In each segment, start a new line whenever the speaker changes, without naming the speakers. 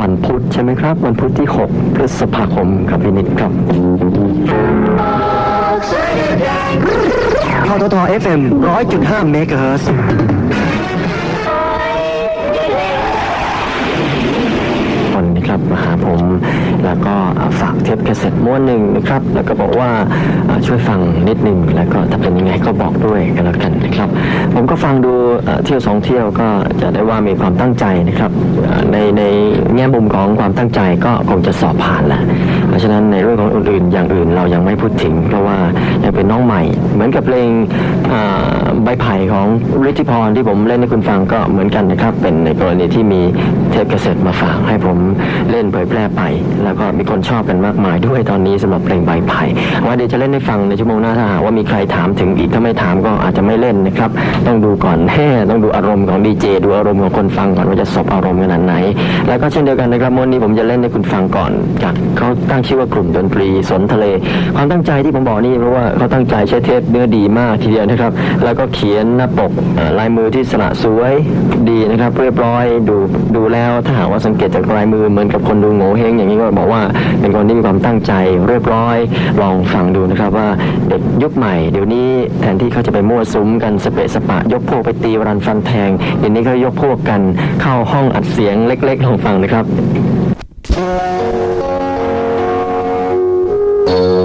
วันพุธใช่ไหมครับ วันพุธที่ 6 พฤษภาคมครับพี่นิดครับททท FM 100.5เมกะเฮิรตซ์คนนะครับมาหาผม แล้วก็ฝากเทปแคสเซ็ตม้วนหนึ่งนะครับ แล้วก็บอกว่าช่วยฟังนิดหนึ่งแล้วก็ถ้าเป็นยังไงก็บอกด้วยกันแล้วกันนะครับ ผมก็ฟังดูเที่ยวสองเที่ยวก็จะได้ว่ามีความตั้งใจนะครับ ในในแง่มุมของความตั้งใจก็คงจะสอบผ่านแหละเพราะฉะนั้นในเรื่องของอื่นๆอย่างอื่นเรายังไม่พูดถึง เพราะว่ายังเป็นน้องใหม่ เหมือนกับเพลง ฤทธิพรที่ผมเล่นให้คุณฟังก็เหมือนกันนะครับ เป็นในกรณีที่มีเทปแคสเซ็ตมาฝากให้ผมเล่นเผยแพร่ไป แล้วก็มีคนชอบกันมากมายด้วยตอนนี้สำหรับเพลงใบไผ่ว่าเดี๋ยวจะเล่นให้ฟังในชั่วโมงหน้าถ้าหากว่ามีใครถามถึงอีกถ้าไม่ถามก็อาจจะไม่เล่นนะครับ ต้องดูก่อนต้องดูอารมณ์ของดีเจดูอารมณ์ของคนฟังก่อนว่าจะสบอารมณ์ขนาดไหน แล้วก็เช่นเดียวกันนะครับวันนี้ผมจะเล่นให้คุณฟังก่อนจากเขาตั้งชื่อว่ากลุ่มดนตรีสนทะเล ความตั้งใจที่ผมบอกนี่เพราะว่าเขาตั้งใจใช้เทปเนื้อดีมากทีเดียวนะครับ แล้วก็เขียนหน้าปกลายมือที่สละสวยดีนะครับ เรียบร้อยดูดูแล้วถ้าหากว่าสังเกตจากลายมือเหมือนกับคนดูโง่เฮงอย่างนี้ก็บอกว่าเป็นคนที่มีความตั้งใจเรียบร้อย ลองฟังดูนะครับว่าเด็กยุคใหม่เดี๋ยวนี้แทนที่เขาจะไปมั่วซุ้มกันสเปะสปะ ยกพวกไปตีรันฟันแทงเดี๋ยวนี้เขายกพวกกันเข้าห้องอัดเสียงเล็กๆลองฟังนะครับ
ก่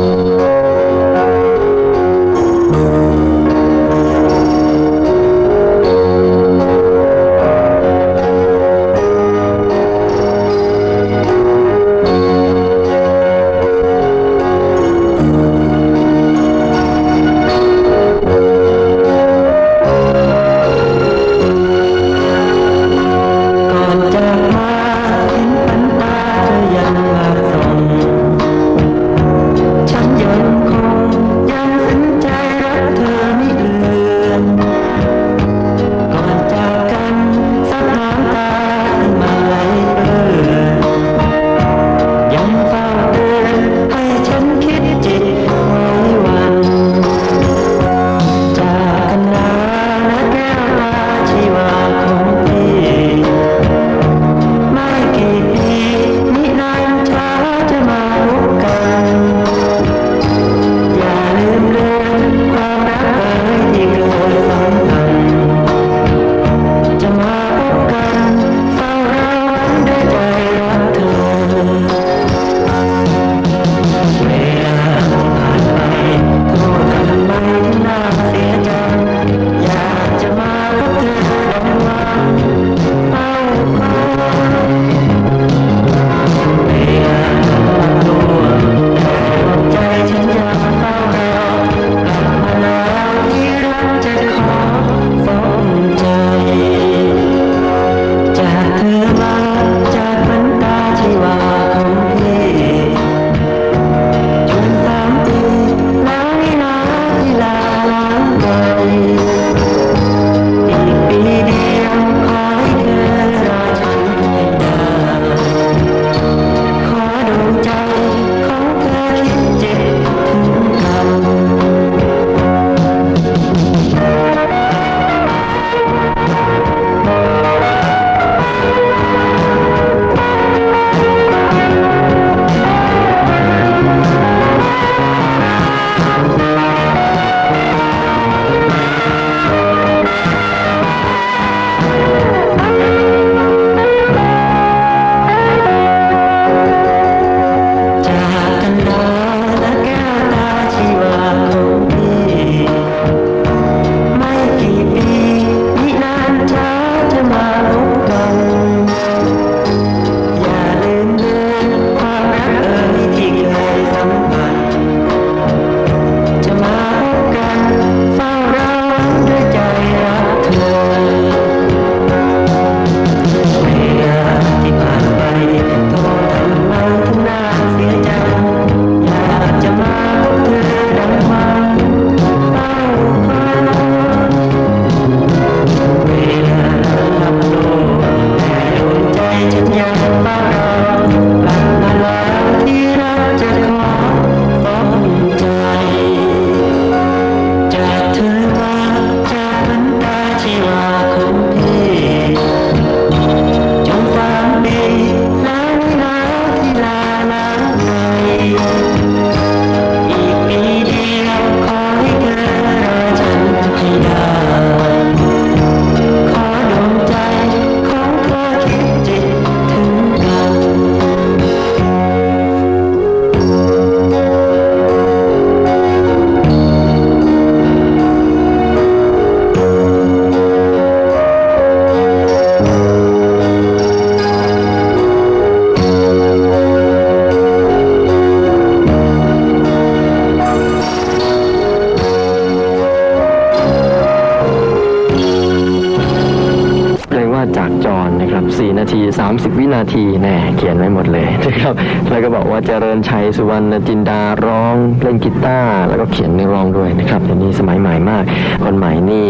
แล้วก็บอกว่า เจริญชัยสุวรรณจินดาร้องเล่นกีตาร์แล้วก็เขียนเนื้อร้องด้วยนะครับเดี๋ยวนี้สมัยใหม่มาก คนใหม่นี่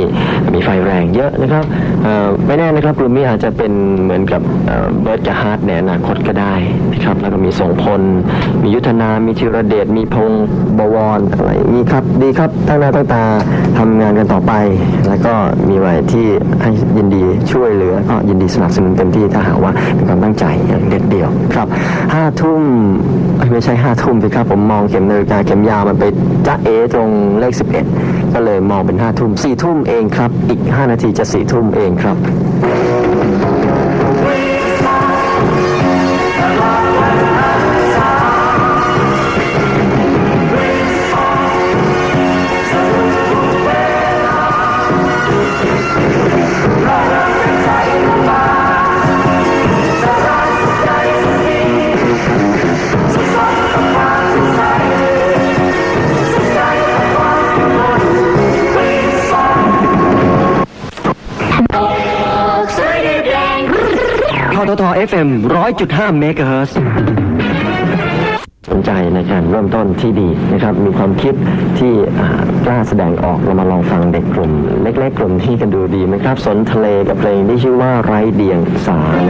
มีไฟแรงเยอะนะครับไม่แน่นะครับกลุ่มนี้อาจจะเป็นเหมือนกับเบิร์ดกับฮาร์ดในอนาคตก็ได้นะครับแล้วก็มีทรงพล มียุทธนา มีธีรเดชมีพงบวรอะไรมีครับดีครับตั้งหน้าตั้งตาทำงานกันต่อไป แล้วก็มีอะไรที่ให้ยินดีช่วยเหลือก็ยินดีสนับสนุนเต็มที่ถ้าหากว่าเป็นความตั้งใจอย่างเด็ดเดี่ยวครับห้าทุ่มไม่ใช่ห้าทุ่มสิครับผมมองเข็มนาฬิกาเข็มยาวมันไปจ้าเอตรงเลขสิบเอ็ดก็เลยมองเป็นห้าทุ่มสี่ทุ่มเองครับ อีกห้านาทีจะสี่ทุ่มเองครับ ททท FM 100.5เมกะเฮิรตซ์สนใจในการเริ่มต้นที่ดีนะครับ มีความคิดที่กล้าแสดงออกเรามาลองฟังเด็กกลุ่ม เล็กๆกลุ่มที่กันดูดีไหมครับ สนทะเลกับเพลงที่ชื่อว่าไร้เดียงสาร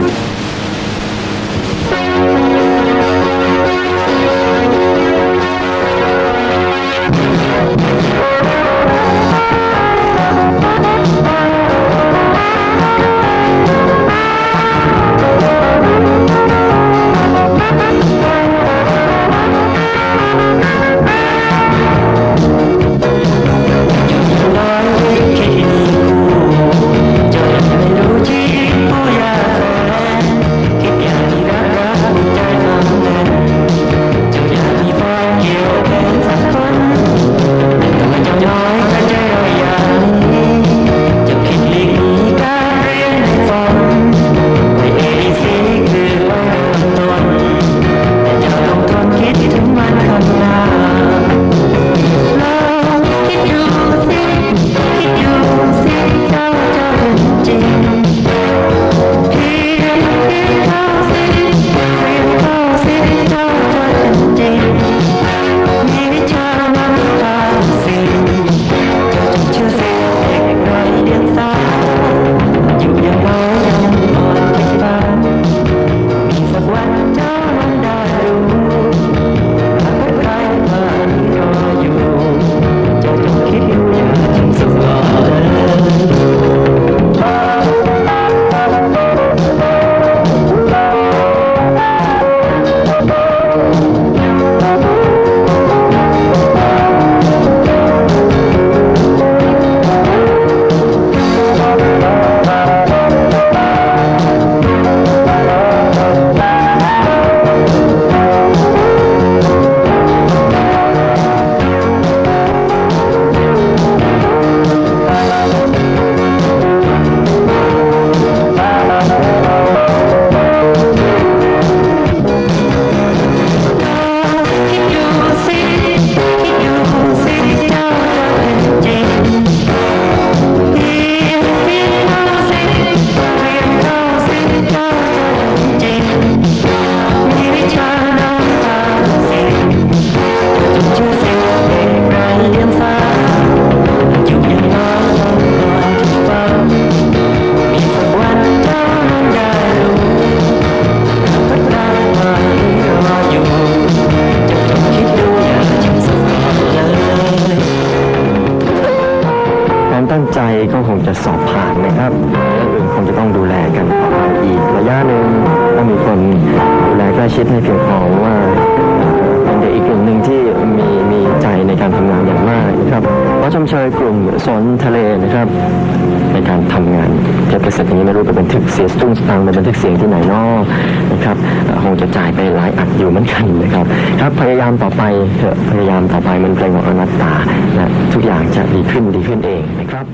ดูแลใกล้ชิดให้เพียงพอว่าเป็นเด็กอีกกลุ่มหนึ่งที่มีมีใจในการทำงานอย่างมากนะครับเพราะชมเชยกลุ่มสนทะเลนะครับ ในการทำงานเทปเกษตรอย่างนี้ไม่รู้ไปบันทึกเสียงสตุ้งสตังค์ไปบันทึกเสียงที่ไหนนอกนะครับคงจะจ่ายไปหลายอัดอยู่เหมือนกันนะครับครับพยายามต่อไปเถอะพยายามต่อไปมันเพลงของอนัตตาและทุกอย่างจะดีขึ้นดีขึ้นเองนะครับ